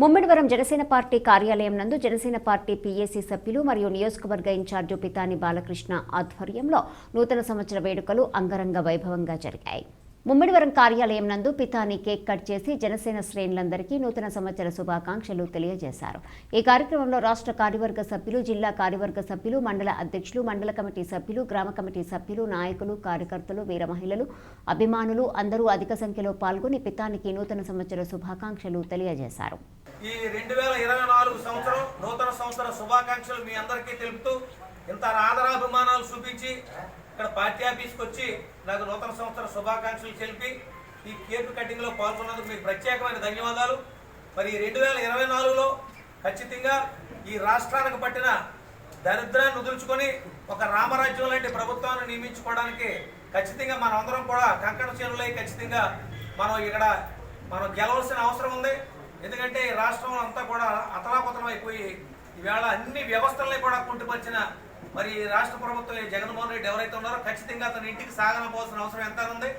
Mummidivaram Janasena party కార్యాలయం నందు Janasena party PAC సభ్యులు మరియు నియోజకవర్గ ఇన్ఛార్జు పితాని బాలకృష్ణ ఆధ్వర్యంలో నూతన సంవత్సర వేడుకలు అంగరంగ వైభవంగా జరిగాయి. ముమ్మిడివరం కార్యాలయం నందు పితాని కేక్ కట్ చేసి జనసేన శ్రేణులందరికీ నూతన సంవత్సర శుభాకాంక్షలు తెలియజేశారు. ఈ కార్యక్రమంలో రాష్ట్ర కార్యవర్గ సభ్యులు జిల్లా కార్యవర్గ సభ్యులు మండల అధ్యక్షులు మండల కమిటీ సభ్యులు గ్రామ కమిటీ సభ్యులు నాయకులు కార్యకర్తలు వీర మహిళలు అభిమానులు అందరూ అధిక సంఖ్యలో పాల్గొని పితానికి నూతన సంవత్సర శుభాకాంక్షలు తెలియజేశారు. ఈ రెండు వేల ఇరవై నాలుగు సంవత్సరం నూతన సంవత్సర శుభాకాంక్షలు మీ అందరికీ తెలుపుతూ ఇంత ఆదరాభిమానాలు చూపించి ఇక్కడ పార్టీ ఆఫీస్కి వచ్చి నాకు నూతన సంవత్సర శుభాకాంక్షలు తెలిపి ఈ కేక్ కటింగ్లో పాల్గొన్నందుకు మీకు ప్రత్యేకమైన ధన్యవాదాలు. మరి రెండు వేల ఇరవై నాలుగులో ఖచ్చితంగా ఈ రాష్ట్రానికి పట్టిన దరిద్రాన్ని వదులుచుకొని ఒక రామరాజ్యం లాంటి ప్రభుత్వాన్ని నియమించుకోవడానికి ఖచ్చితంగా మనం అందరం కూడా కంకణ చేనులై ఖచ్చితంగా మనం ఇక్కడ మనం గెలవలసిన అవసరం ఉంది. ఎందుకంటే ఈ రాష్ట్రం అంతా కూడా అతలాపతలం అయిపోయి ఈవేళ అన్ని వ్యవస్థల్ని కూడా కుంటుపరిచిన మరి రాష్ట్ర ప్రభుత్వం జగన్మోహన్ రెడ్డి ఎవరైతే ఉన్నారో ఖచ్చితంగా అతని ఇంటికి సాగనపోవాల్సిన అవసరం ఎంత ఉంది.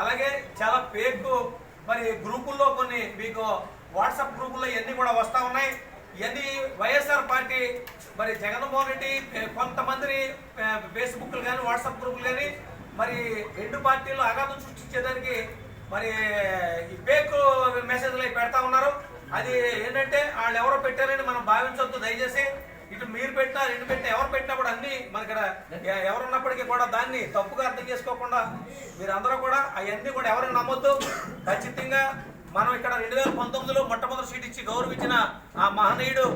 అలాగే చాలా ఫేక్ మరి గ్రూపుల్లో కొన్ని మీకు వాట్సాప్ గ్రూపుల్లో ఇవన్నీ కూడా వస్తూ ఉన్నాయి. ఇవన్నీ వైఎస్ఆర్ పార్టీ మరి జగన్మోహన్ రెడ్డి కొంతమందిని ఫేస్బుక్లు కానీ వాట్సాప్ గ్రూపులు కానీ మరి రెండు పార్టీలు అగాధం సృష్టించేదానికి మరి ఈ ఫేక్ మెసేజ్లు పెడతా ఉన్నారు. అది ఏంటంటే వాళ్ళు ఎవరో పెట్టారని మనం భావించొద్దు. దయచేసి ఇటు మీరు పెట్టినా రెండు పెట్టినా ఎవరు పెట్టినా కూడా అన్ని మన ఇక్కడ ఎవరున్నప్పటికీ కూడా దాన్ని తప్పుగా అర్థం చేసుకోకుండా మీరందరూ కూడా అవన్నీ కూడా ఎవరిని నమ్మొద్దు. ఖచ్చితంగా మనం ఇక్కడ రెండు వేల పంతొమ్మిదిలో మొట్టమొదటి సీట్ ఇచ్చి గౌరవించిన ఆ మహనీయుడు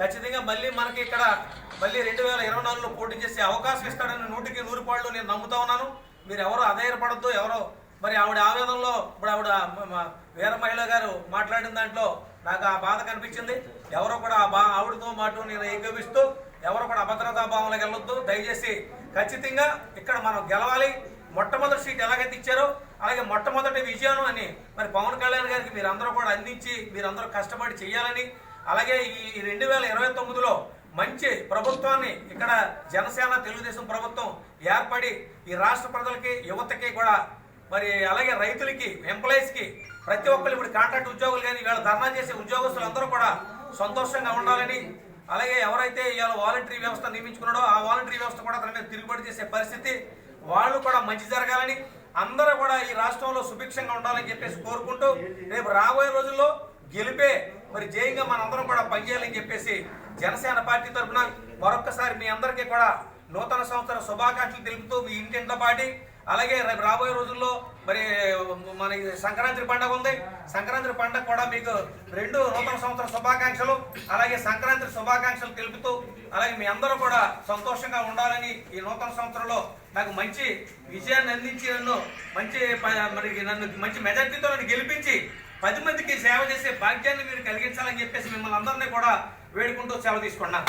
ఖచ్చితంగా మళ్ళీ మనకి ఇక్కడ మళ్ళీ రెండు వేల ఇరవై నాలుగులో పోటీ చేసే అవకాశం ఇస్తాడని నూటికి నూరు పాళ్ళు నేను నమ్ముతా ఉన్నాను. మీరు ఎవరు అధైర్యపడద్దు ఎవరో మరి ఆవిడ ఆవేదనలో ఇప్పుడు ఆవిడ వీర మహిళ గారు మాట్లాడిన దాంట్లో నాకు ఆ బాధ కనిపించింది. ఎవరో కూడా ఆ బా ఆవిడతో మాట నేను ఏకీపిస్తూ ఎవరు కూడా అభద్రతా భావంలోకి వెళ్ళొద్దు దయచేసి ఖచ్చితంగా ఇక్కడ మనం గెలవాలి. మొట్టమొదటి సీట్ ఎలాగైతే ఇచ్చారో అలాగే మొట్టమొదటి విజయం అని మరి పవన్ కళ్యాణ్ గారికి మీరందరూ కూడా అందించి మీరందరూ కష్టపడి చేయాలని అలాగే ఈ రెండు వేల ఇరవై తొమ్మిదిలో మంచి ప్రభుత్వాన్ని ఇక్కడ జనసేన తెలుగుదేశం ప్రభుత్వం ఏర్పడి ఈ రాష్ట్ర ప్రజలకి యువతకి కూడా మరి అలాగే రైతులకి ఎంప్లాయీస్కి ప్రతి ఒక్కరు ఇప్పుడు కాంట్రాక్ట్ ఉద్యోగులు కానీ వీళ్ళ ధర్నా చేసే ఉద్యోగస్తులు అందరూ కూడా సంతోషంగా ఉండాలని అలాగే ఎవరైతే ఇవాళ వాలంటరీ వ్యవస్థ నియమించుకున్నాడో ఆ వాలంటరీ వ్యవస్థ కూడా తన మీద తిరుగుబడి చేసే పరిస్థితి వాళ్ళు కూడా మంచి జరగాలని అందరూ కూడా ఈ రాష్ట్రంలో సుభిక్షంగా ఉండాలని చెప్పేసి కోరుకుంటూ రేపు రాబోయే రోజుల్లో గెలిపే మరి జయంగా మనందరం కూడా పనిచేయాలని చెప్పేసి జనసేన పార్టీ తరఫున మరొక్కసారి మీ అందరికీ కూడా నూతన సంవత్సర శుభాకాంక్షలు తెలుపుతూ మీ ఇంటింట పాటి అలాగే రేపు రాబోయే రోజుల్లో మరి మన సంక్రాంతి పండుగ ఉంది. సంక్రాంతి పండుగ కూడా మీకు రెండు నూతన సంవత్సర శుభాకాంక్షలు అలాగే సంక్రాంతి శుభాకాంక్షలు తెలుపుతూ అలాగే మీ అందరూ కూడా సంతోషంగా ఉండాలని ఈ నూతన సంవత్సరంలో నాకు మంచి విజయాన్ని అందించి నన్ను మంచి ప- మరి నన్ను మంచి మెజార్టీతో నన్ను గెలిపించి పది మందికి సేవ చేసే భాగ్యాన్ని మీరు కలిగించాలని చెప్పేసి మిమ్మల్ని అందరినీ కూడా వేడుకుంటూ సేవ తీసుకున్నాను.